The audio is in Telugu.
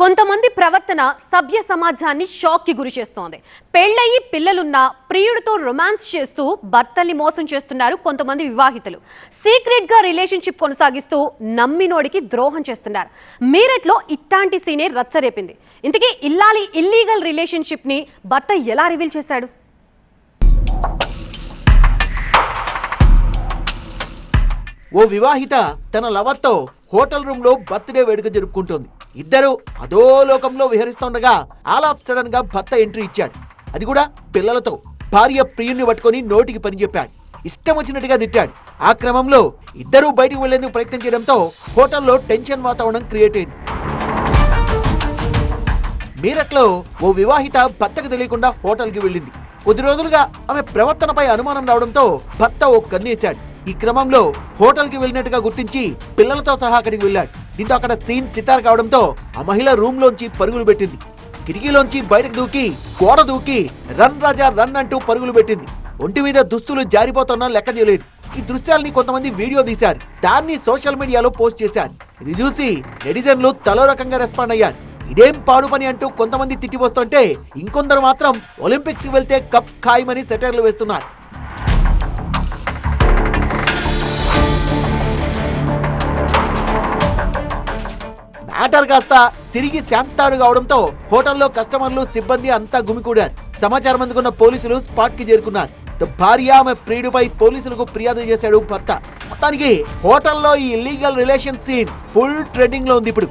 కొంతమంది ప్రవర్తన సభ్య సమాజాన్ని షాక్కి గురి చేస్తోంది. పెళ్ళయి పిల్లలున్న ప్రియుడితో రొమాన్స్ చేస్తూ భర్తల్ని మోసం చేస్తున్నారు కొంతమంది వివాహితులు. సీక్రెట్గా రిలేషన్షిప్ కొనసాగిస్తూ నమ్మినోడికి ద్రోహం చేస్తున్నారు. మీరట్లో ఇట్లాంటి సీనే రచ్చరేపింది. ఇంతకీ ఇల్లాలి ఇల్లీగల్ రిలేషన్షిప్ని భర్త ఎలా రివీల్ చేశాడు? ఓ వివాహిత తన లవర్తో హోటల్ రూమ్లో బర్త్డే వేడుక జరుపుకుంటోంది. ఇద్దరు అదో లోకంలో విహరిస్తుండగా ఆల్ ఆఫ్ సడన్గా భర్త ఎంట్రీ ఇచ్చాడు. అది కూడా పిల్లలతో. భార్య ప్రియుణ్ణి పట్టుకొని నోటికి పని చెప్పాడు. ఇష్టం వచ్చినట్టుగా తిట్టాడు. ఆ క్రమంలో ఇద్దరూ బయటికి వెళ్ళేందుకు ప్రయత్నం చేయడంతో హోటల్లో టెన్షన్ వాతావరణం క్రియేట్ అయింది. మీరట్లో ఓ వివాహిత భర్తకు తెలియకుండా హోటల్కి వెళ్ళింది. కొద్ది రోజులుగా ఆమె ప్రవర్తనపై అనుమానం రావడంతో భర్త ఓ కన్నేశాడు. ఈ క్రమంలో హోటల్కి వెళ్ళినట్టుగా గుర్తించి పిల్లలతో సహా అక్కడికి వెళ్ళాడు. దీంతో అక్కడ సీన్ చిత్తారు కావడంతో ఆ మహిళ రూమ్ లోంచి పరుగులు పెట్టింది. కిటికీలోంచి బయటకు దూకి గోడ దూకి రన్ రాజా రన్ అంటూ పరుగులు పెట్టింది. ఒంటి మీద దుస్తులు జారిపోతున్నా లెక్క చేయలేదు. ఈ దృశ్యాల్ని కొంతమంది వీడియో తీశారు. దాన్ని సోషల్ మీడియాలో పోస్ట్ చేశారు. ఇది చూసి నెటిజన్లు తలో రకంగా రెస్పాండ్ అయ్యారు. ఇదేం పాడు పని అంటూ కొంతమంది తిట్టిపోస్తుంటే ఇంకొందరు మాత్రం ఒలింపిక్స్కి వెళ్తే కప్ ఖాయమని సెటర్లు వేస్తున్నారు. మ్యాటర్ కాస్త తిరిగి శాంతాడు కావడంతో హోటల్లో కస్టమర్లు సిబ్బంది అంతా గుమికూడారు. సమాచారం అందుకున్న పోలీసులు స్పాట్కి చేరుకున్నారు భార్య ఆమె ప్రియుడిపై పోలీసులకు ఫిర్యాదు చేశాడు భర్త. మొత్తానికి హోటల్లో ఈ ఇల్లీగల్ రిలేషన్ సీన్ ఫుల్ ట్రెండింగ్లో ఉంది ఇప్పుడు.